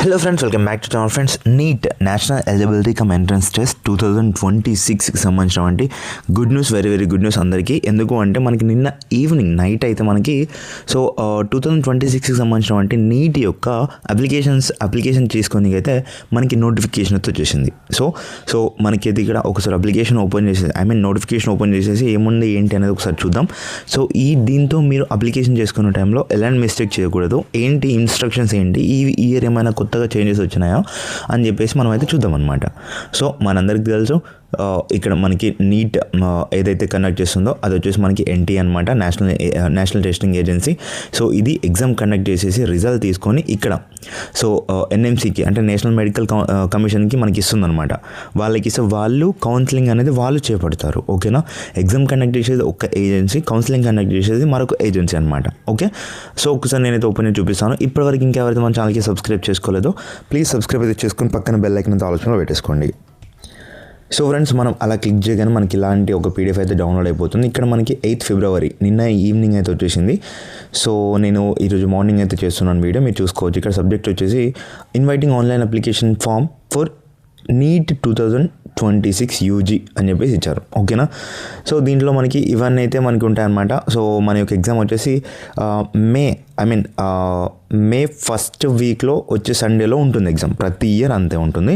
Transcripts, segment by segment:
Hello friends welcome back to channel friends NEET national eligibility cum entrance test two thousand twenty సిక్స్కి సంబంధించినటువంటి good news very very good news అందరికీ. ఎందుకు అంటే మనకి నిన్న evening night అయితే మనకి సో టూ థౌజండ్ ట్వంటీ సిక్స్కి సంబంధించినటువంటి నీట్ యొక్క అప్లికేషన్స్ అప్లికేషన్ చేసుకొని అయితే మనకి నోటిఫికేషన్ అయితే వచ్చేసింది. సో సో మనకి అయితే ఇక్కడ ఒకసారి అప్లికేషన్ ఓపెన్ చేసేసి ఐ మీన్ నోటిఫికేషన్ ఓపెన్ చేసేసి ఏముంది ఏంటి అనేది ఒకసారి చూద్దాం. సో ఈ దీంతో మీరు అప్లికేషన్ చేసుకునే టైంలో ఎలాంటి మిస్టేక్ చేయకూడదు. ఏంటి ఇన్స్ట్రక్షన్స్ ఏంటి? ఈ ఇయర్ ఏమైనా కొత్త కొత్తగా చేంజెస్ వచ్చినాయో అని చెప్పేసి మనం అయితే చూద్దాం అనమాట సో మనందరికీ తెలుసు ఇక్కడ మనకి నీట్ ఏదైతే కండక్ట్ చేస్తుందో అది వచ్చేసి మనకి ఎన్టీ అనమాట national national testing agency so ఇది ఎగ్జామ్ కండక్ట్ చేసేసి రిజల్ట్ తీసుకొని ఇక్కడ. సో ఎన్ఎంసీకి అంటే నేషనల్ మెడికల్ కమిషన్కి మనకి ఇస్తుందన్నమాట. వాళ్ళకి ఇస్తే వాళ్ళు కౌన్సిలింగ్ అనేది వాళ్ళు చేపడతారు ఓకేనా ఎగ్జామ్ కండక్ట్ చేసేది ఒక ఏజెన్సీ కౌన్సిలింగ్ కండక్ట్ చేసేది మరొక ఏజెన్సీ అనమాట ఓకే సో ఒకసారి నేనైతే ఓపెన్ చూపిస్తాను. ఇప్పటివరకు ఇంకెవరైతే మన ఛానల్కి సబ్స్క్రైబ్ చేసుకోలేదో ప్లీజ్ సబ్స్క్రైబ్ అయితే చేసుకొని పక్కన బెల్ ఐకన్ ఆలోచనలో పెట్టేసుకోండి. సో ఫ్రెండ్స్ మనం అలా క్లిక్ చేయగానే మనకి ఇలాంటి ఒక పీడిఎఫ్ అయితే డౌన్లోడ్ అయిపోతుంది. ఇక్కడ మనకి ఎయిత్ ఫిబ్రవరి నిన్న ఈవినింగ్ అయితే వచ్చేసింది. సో నేను ఈరోజు మార్నింగ్ అయితే చేస్తున్నాను వీడియో మీరు చూసుకోవచ్చు. ఇక్కడ సబ్జెక్ట్ వచ్చేసి inviting online application form for NEET two thousand twenty six UG అని చెప్పేసి ఇచ్చారు. ఓకేనా? సో దీంట్లో మనకి ఇవన్నీ అయితే మనకి ఉంటాయన్నమాట. సో మన యొక్క ఎగ్జామ్ వచ్చేసి May I mean May first వీక్లో వచ్చే సండేలో ఉంటుంది ఎగ్జామ్. ప్రతి ఇయర్ అంతే ఉంటుంది.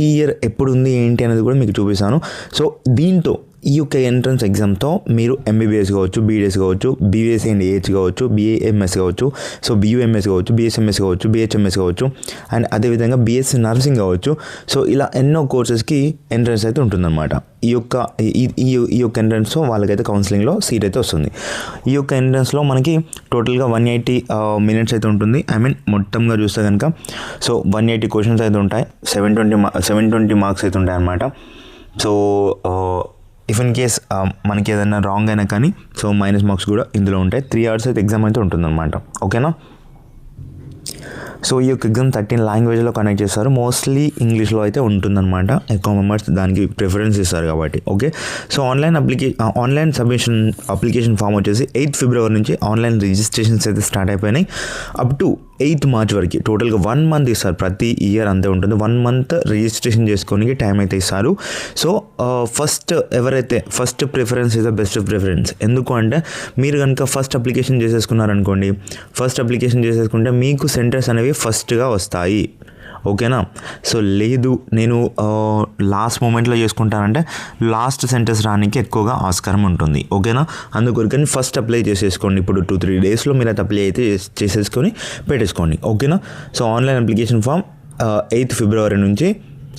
ఈ ఇయర్ ఎప్పుడు ఉంది ఏంటి అనేది కూడా మీకు చూపిస్తాను. సో దీంతో ఈ యొక్క ఎంట్రన్స్ ఎగ్జామ్తో మీరు ఎంబీబీఎస్ కావచ్చు బీడీఎస్ కావచ్చు బీఎస్ అండ్ ఏహెచ్ కావచ్చు బీఏఎంఎస్ కావచ్చు సో బీయూఎంఎస్ కావచ్చు బీఎస్ఎంఎస్ కావచ్చు బీహెచ్ఎంఎస్ కావచ్చు అండ్ అదేవిధంగా బీఎస్సీ నర్సింగ్ కావచ్చు. సో ఇలా ఎన్నో కోర్సెస్కి ఎంట్రన్స్ అయితే ఉంటుందన్నమాట. ఈ యొక్క ఈ ఈ ఈ యొక్క ఎంట్రన్స్లో వాళ్ళకైతే కౌన్సిలింగ్లో సీట్ అయితే వస్తుంది. ఈ యొక్క ఎంట్రన్స్లో మనకి టోటల్గా వన్ ఎయిటీ మినిట్స్ అయితే ఉంటుంది. ఐ మీన్ మొత్తంగా చూస్తే కనుక సో వన్ ఎయిటీ క్వశ్చన్స్ అయితే ఉంటాయి. Seven twenty seven twenty marks అయితే ఉంటాయి అన్నమాట so uh, if in case మనకి ఏదైనా రాంగ్ అయినా కానీ సో మైనస్ మార్క్స్ కూడా ఇందులో ఉంటాయి. త్రీ అవర్స్ అయితే ఎగ్జామ్ అయితే ఉంటుందన్నమాట. ఓకేనా సో ఈ యొక్క ఎగ్జామ్ థర్టీన్ లాంగ్వేజ్లో కనెక్ట్ చేస్తారు. మోస్ట్లీ ఇంగ్లీష్లో అయితే ఉంటుందన్నమాట. ఎక్కువ మెంబర్స్ దానికి ప్రిఫరెన్స్ ఇస్తారు కాబట్టి. ఓకే సో ఆన్లైన్ అప్లికే ఆన్లైన్ సబ్మిషన్ అప్లికేషన్ ఫామ్ వచ్చేసి ఎయిత్ ఫిబ్రవరి నుంచి ఆన్లైన్ రిజిస్ట్రేషన్స్ అయితే స్టార్ట్ అయిపోయినాయి. అప్ టు ఎయిత్ మార్చ్ వరకు టోటల్గా వన్ మంత్ ఇస్తారు ప్రతి ఇయర్ అంతే ఉంటుంది. వన్ మంత్ రిజిస్ట్రేషన్ చేసుకోనికి టైం అయితే ఇస్తారు సో ఫస్ట్ ఎవరైతే first preference is the best preference. ఎందుకు అంటే మీరు కనుక ఫస్ట్ అప్లికేషన్ చేసేసుకున్నారనుకోండి ఫస్ట్ అప్లికేషన్ చేసేసుకుంటే మీకు సెంటర్స్ అనేవి ఫస్ట్గా వస్తాయి. ఓకేనా? సో లేదు నేను లాస్ట్ మూమెంట్లో చేసుకుంటానంటే లాస్ట్ సెంటర్స్ రానికి ఎక్కువగా ఆస్కారం ఉంటుంది. ఓకేనా? అందుకొరకని ఫస్ట్ అప్లై చేసేసుకోండి. ఇప్పుడు టూ త్రీ డేస్లో మీరు అయితే అప్లై అయితే చేసేసుకొని పెట్టేసుకోండి. ఓకేనా? So online application form eighth February నుంచి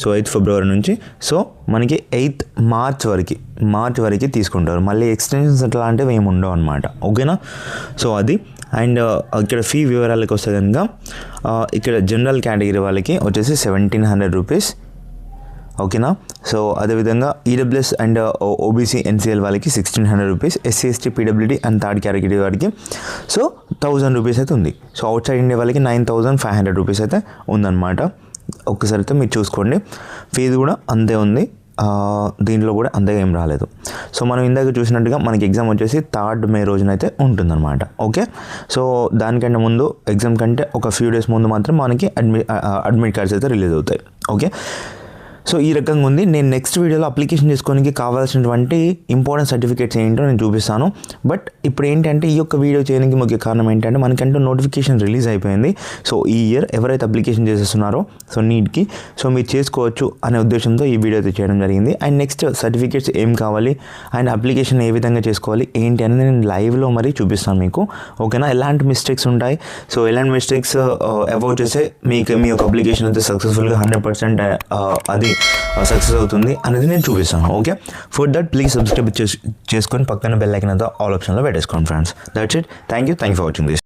సో ఎయిత్ ఫిబ్రవరి నుంచి సో మనకి ఎయిత్ మార్చ్ వరకు మార్చ్ వరకు తీసుకుంటారు. మళ్ళీ ఎక్స్టెన్షన్స్ ఎట్లా అంటే ఏమి ఉండవు అనమాట ఓకేనా? సో అది అండ్ ఇక్కడ ఫీ వివరాలకు వస్తే కనుక ఇక్కడ జనరల్ కేటగిరీ వాళ్ళకి వచ్చేసి సెవెంటీన్ హండ్రెడ్ రూపీస్ ఓకేనా సో అదేవిధంగా ఈడబ్ల్యూఎస్ అండ్ ఓబీసీ ఎన్సీఎల్ వాళ్ళకి sixteen hundred rupees SC ST PWD and third category వాడికి. సో థౌజండ్ రూపీస్ అయితే ఉంది. సో అవుట్ సైడ్ ఇండియా వాళ్ళకి nine thousand five hundred rupees అయితే ఉందన్నమాట. ఒక్కసారి అయితే మీరు చూసుకోండి. ఫీజు కూడా అంతే ఉంది. దీంట్లో కూడా అంతగా ఏం రాలేదు. సో మనం ఇందాక చూసినట్టుగా మనకి ఎగ్జామ్ వచ్చేసి థర్డ్ మే రోజునైతే ఉంటుందన్నమాట. ఓకే? సో దానికంటే ముందు ఎగ్జామ్ కంటే ఒక ఫ్యూ డేస్ ముందు మాత్రం మనకి అడ్మిట్ అడ్మిట్ కార్డ్స్ అయితే రిలీజ్ అవుతాయి. ఓకే? సో ఈ రకంగా ఉంది. నేను నెక్స్ట్ వీడియోలో అప్లికేషన్ చేసుకోవడానికి కావాల్సినటువంటి ఇంపార్టెంట్ సర్టిఫికేట్స్ ఏంటో నేను చూపిస్తాను. బట్ ఇప్పుడు ఏంటంటే ఈ యొక్క వీడియో చేయడానికి ముఖ్య కారణం ఏంటంటే మనకంటూ నోటిఫికేషన్ రిలీజ్ అయిపోయింది. సో ఈ ఇయర్ ఎవరైతే అప్లికేషన్ చేసేస్తున్నారో సో నీట్కి సో మీరు చేసుకోవచ్చు అనే ఉద్దేశంతో ఈ వీడియో అయితే చేయడం జరిగింది. అండ్ నెక్స్ట్ సర్టిఫికేట్స్ ఏం కావాలి? అండ్ అప్లికేషన్ ఏ విధంగా చేసుకోవాలి? ఏంటి అనేది నేను లైవ్లో మరీ చూపిస్తాను మీకు. ఓకేనా ఎలాంటి మిస్టేక్స్ ఉంటాయి? సో ఎలాంటి మిస్టేక్స్ అవాయిడ్ uh, చేస్తే మీకు మీ యొక్క అప్లికేషన్ అయితే సక్సెస్ఫుల్గా హండ్రెడ్ పర్సెంట్ అది సక్సెస్ అవుతుంది అనేది నేను చూపిస్తాను okay for that please subscribe చేసుకొని పక్కన బెల్ ఐకన్ అంతా ఆల్ ఆప్షన్లో పెట్టేసుకోండి friends that's it thank you thank you for watching this